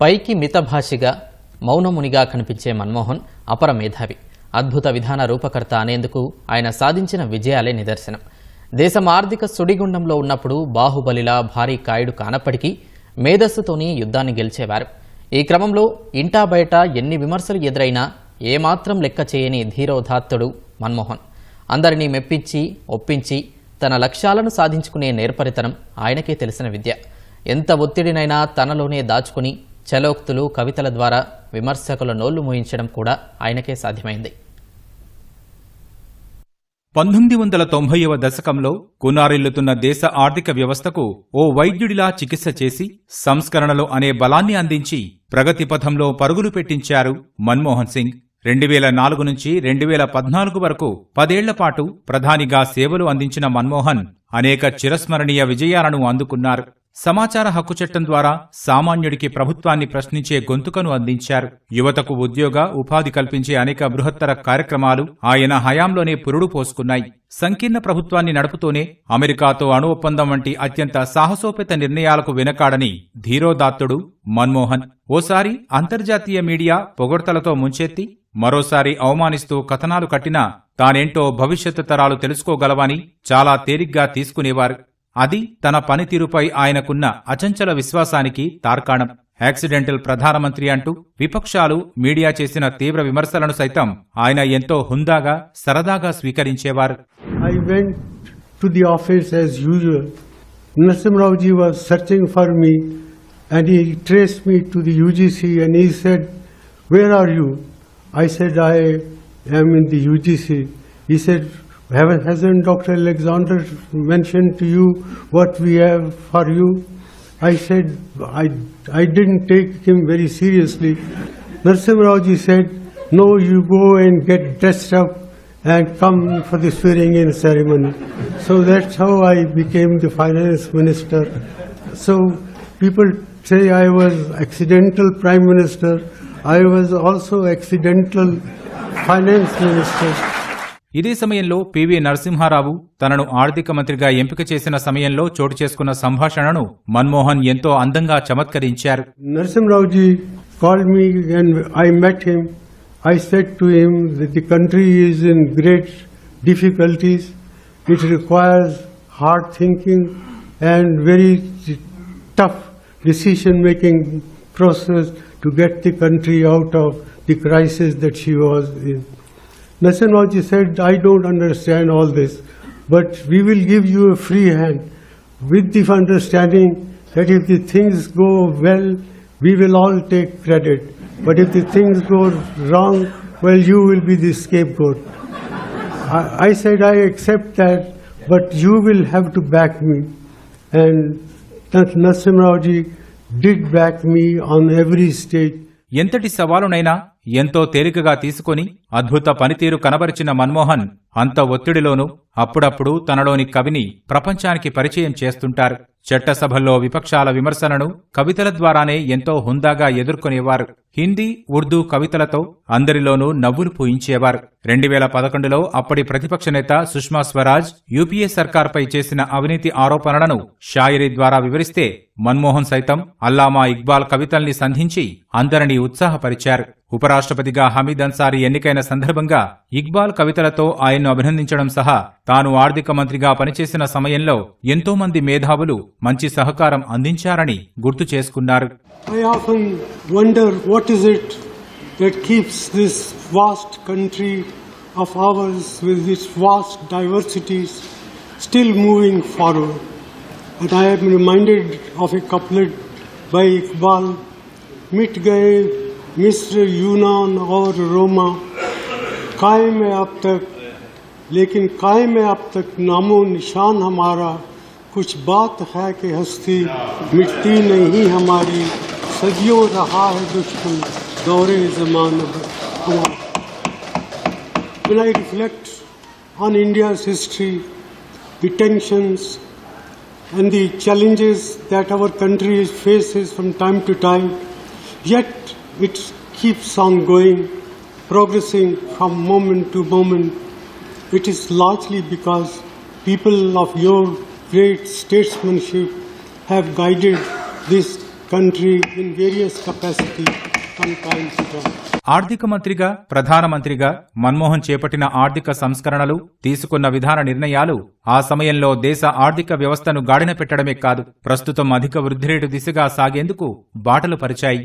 పైకి మితభాషిగా మౌనమునిగా కనిపించే మన్మోహన్ అపర మేధావి. అద్భుత విధాన రూపకర్త అనేందుకు ఆయన సాధించిన విజయాలే నిదర్శనం. దేశం ఆర్థిక సుడిగుండంలో ఉన్నప్పుడు బాహుబలిలా భారీ కాయుడు కానప్పటికీ మేధస్సుతోని యుద్ధాన్ని గెలిచేవారు. ఈ క్రమంలో ఇంటా బయట ఎన్ని విమర్శలు ఎదురైనా ఏమాత్రం లెక్క చేయని ధీరోధాత్తుడు మన్మోహన్. అందరినీ మెప్పించి ఒప్పించి తన లక్ష్యాలను సాధించుకునే నేర్పరితనం ఆయనకే తెలిసిన విద్య. ఎంత ఒత్తిడినైనా తనలోనే దాచుకుని చలోక్తులు కవితల ద్వారా విమర్శకుల నోళ్ళు మూయించడం కూడా ఆయనకే సాధ్యమైంది. పంతొమ్మిది వందల తొంభైవ దశకంలో కునారిల్లుతున్న దేశ ఆర్థిక వ్యవస్థకు ఓ వైద్యుడిలా చికిత్స చేసి సంస్కరణలు అనే బలాన్ని అందించి ప్రగతి పథంలో పరుగులు పెట్టించారు మన్మోహన్ సింగ్. రెండు వేల నాలుగు నుంచి రెండు వేల పద్నాలుగు వరకు పదేళ్ళపాటు ప్రధానిగా సేవలు అందించిన మన్మోహన్ అనేక చిరస్మరణీయ విజయాలను అందుకున్నారు. సమాచార హక్కు చట్టం ద్వారా సామాన్యుడికి ప్రభుత్వాన్ని ప్రశ్నించే గొంతుకను అందించారు. యువతకు ఉద్యోగ ఉపాధి కల్పించే అనేక బృహత్తర కార్యక్రమాలు ఆయన హయాంలోనే పురుడు పోసుకున్నాయి. సంకీర్ణ ప్రభుత్వాన్ని నడుపుతూనే అమెరికాతో అణు ఒప్పందం వంటి అత్యంత సాహసోపేత నిర్ణయాలకు వెనకాడని ధీరోదాత్తుడు మన్మోహన్ ఓసారి అంతర్జాతీయ మీడియా పొగడ్తలతో ముంచెత్తి మరోసారి అవమానిస్తూ కథనాలు కట్టినా తానేంటో భవిష్యత్తు తరాలు తెలుసుకోగలవని చాలా తేలిగ్గా తీసుకునేవారు. అది తన పనితీరుపై ఆయనకున్న అచంచల విశ్వాసానికి తార్కాణం. యాక్సిడెంటల్ ప్రధానమంత్రి అంటూ విపక్షాలు మీడియా చేసిన తీవ్ర విమర్శలను సైతం ఆయన ఎంతో హుందాగా సరదాగా స్వీకరించేవారు. I went Narasimha Rao ji was searching for me trace me to the UGC and he said where are you I said I I'm in the UGC he said Hasn't Dr. Alexander mentioned to you what we have for you? I said, I, I didn't take him very seriously. Narasimhaji said, No, you go and get dressed up and come for the swearing in ceremony. So that's how I became the finance minister. So people say I was accidental prime minister. I was also accidental finance minister. ఇదే సమయంలో PV Narasimha Rao తనను ఆర్థిక మంత్రిగా ఎంపిక చేసిన సమయంలో చోటు చేసుకున్న సంభాషణను మన్మోహన్ ఎంతో అందంగా చమత్కరించారు. Difficulties it requires hard thinking and very tough decision making process to get the country out of the crisis that she was in. Narasimhaji said, I don't understand all this, but we will give you a free hand with the understanding that if the things go well, we will all take credit. But if the things go wrong, well, you will be the scapegoat. I, I said, I accept that, but you will have to back me. And Narasimhaji did back me on every stage. ఎంతటి సవాలునైనా ఎంతో తేలికగా తీసుకొని అద్భుత పనితీరు కనబరిచిన మన్మోహన్ అంత ఒత్తిడిలోనూ అప్పుడప్పుడు తనలోని కవిని ప్రపంచానికి పరిచయం చేస్తుంటారు. చట్టసభల్లో విపక్షాల విమర్శలను కవితల ద్వారానే ఎంతో హుందాగా ఎదుర్కొనేవారు. హిందీ ఉర్దూ కవితలతో అందరిలోనూ నవ్వులు పూయించేవారు. రెండు వేల పదకొండులో అప్పటి ప్రతిపక్ష నేత సుష్మా స్వరాజ్ యూపీఏ సర్కార్పై చేసిన అవినీతి ఆరోపణలను షాయిరీ ద్వారా వివరిస్తే మన్మోహన్ సైతం అల్లామా ఇక్బాల్ కవితల్ని సంధించి అందరినీ ఉత్సాహపరిచారు. ఉపరాష్ట్రపతిగా హమీద్ అన్సారీ ఎన్నికైన సందర్భంగా ఇక్బాల్ కవితలతో ఆయన్ను అభినందించడం సహా తాను ఆర్థిక మంత్రిగా పనిచేసిన సమయంలో ఎంతో మంది మేధావులు మంచి సహకారం అందించారని గుర్తు చేసుకున్నారు of still moving forward. And I am reminded of a couplet by Iqbal, Mit gaye मिस्र यूनान और रोमा कायम है अब तक लेकिन कायम है अब तक नामो निशान हमारा कुछ बात है कि हस्ती मिटती नहीं हमारी सदियों रहा है दुश्मन दौरे जमान हमारा When I reflect on India's history, the tensions and the challenges that our country faces from time to time, yet which keeps on going, progressing from moment to moment. It is largely because people of your great statesmanship have guided this country in various capacities from time to time. ఆర్థిక మంత్రిగా ప్రధానమంత్రిగా మన్మోహన్ చేపట్టిన ఆర్థిక సంస్కరణలు తీసుకున్న విధాన నిర్ణయాలు ఆ సమయంలో దేశ ఆర్థిక వ్యవస్థను గాడిన పెట్టడమే కాదు ప్రస్తుతం అధిక వృద్ధి రేటు దిశగా సాగేందుకు బాటలు పరిచాయి